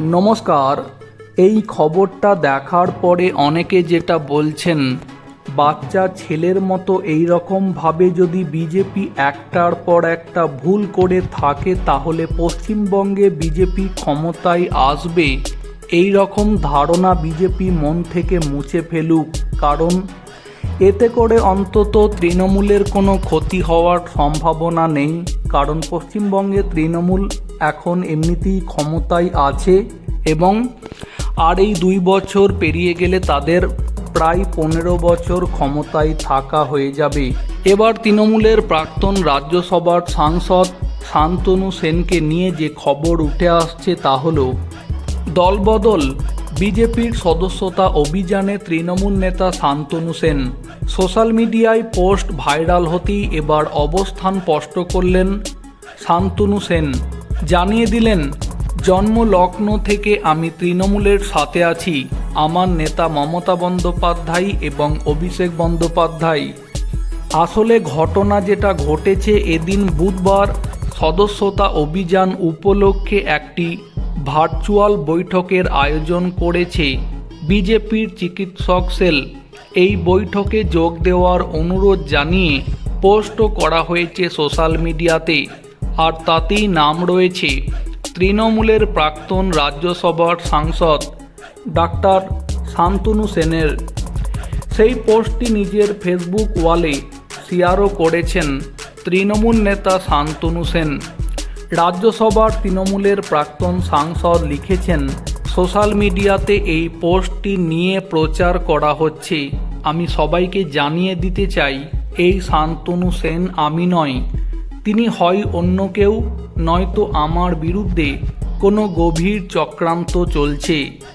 নমস্কার, এই খবরটা দেখার পরে অনেকে যেটা বলছেন, বাচ্চা ছেলের মতো এই রকমভাবে যদি বিজেপি একটার পর একটা ভুল করে থাকে, তাহলে পশ্চিমবঙ্গে বিজেপি ক্ষমতায় আসবে? এই রকম ধারণা বিজেপি মন থেকে মুছে ফেলুক, কারণ এতে করে অন্তত তৃণমূলের কোনো ক্ষতি হওয়ার সম্ভাবনা নেই। কারণ পশ্চিমবঙ্গে তৃণমূল এখন এমনিতেই ক্ষমতায় আছে এবং আর এই দুই বছর পেরিয়ে গেলে তাদের প্রায় পনেরো বছর ক্ষমতায় থাকা হয়ে যাবে। এবার তৃণমূলের প্রাক্তন রাজ্যসভার সাংসদ শান্তনু সেনকে নিয়ে যে খবর উঠে আসছে তা হলো, দলবদল বিজেপির সদস্যতা অভিযানে তৃণমূল নেতা শান্তনু সেন। সোশ্যাল মিডিয়ায় পোস্ট ভাইরাল হতেই এবার অবস্থান স্পষ্ট করলেন শান্তনু সেন। জানিয়ে দিলেন, জন্ম লগ্ন থেকে আমি তৃণমূলের সাথে আছি। আমার নেতা মমতা বন্দ্যোপাধ্যায় এবং অভিষেক বন্দ্যোপাধ্যায়। আসলে ঘটনা যেটা ঘটেছে এদিন বুধবার সদস্যতা অভিযান উপলক্ষে একটি ভার্চুয়াল বৈঠকের আয়োজন করেছে বিজেপির চিকিৎসক সেল। এই বৈঠকে যোগ দেওয়ার অনুরোধ জানিয়ে পোস্টও করা হয়েছে সোশ্যাল মিডিয়াতে। আর তাতেই নাম রয়েছে তৃণমূলের প্রাক্তন রাজ্যসভার সাংসদ ডাক্তার শান্তনু সেনের। সেই পোস্টটি নিজের ফেসবুক ওয়ালে শেয়ারও করেছেন তৃণমূল নেতা শান্তনু সেন। রাজ্যসভার তৃণমূলের প্রাক্তন সাংসদ লিখেছেন, সোশ্যাল মিডিয়াতে এই পোস্টটি নিয়ে প্রচার করা হচ্ছে। আমি সবাইকে জানিয়ে দিতে চাই, এই শান্তনু সেন আমি নয় তিনি হয় অন্য কেউ, নয়তো আমার বিরুদ্ধে কোনো গভীর চক্রান্ত চলছে।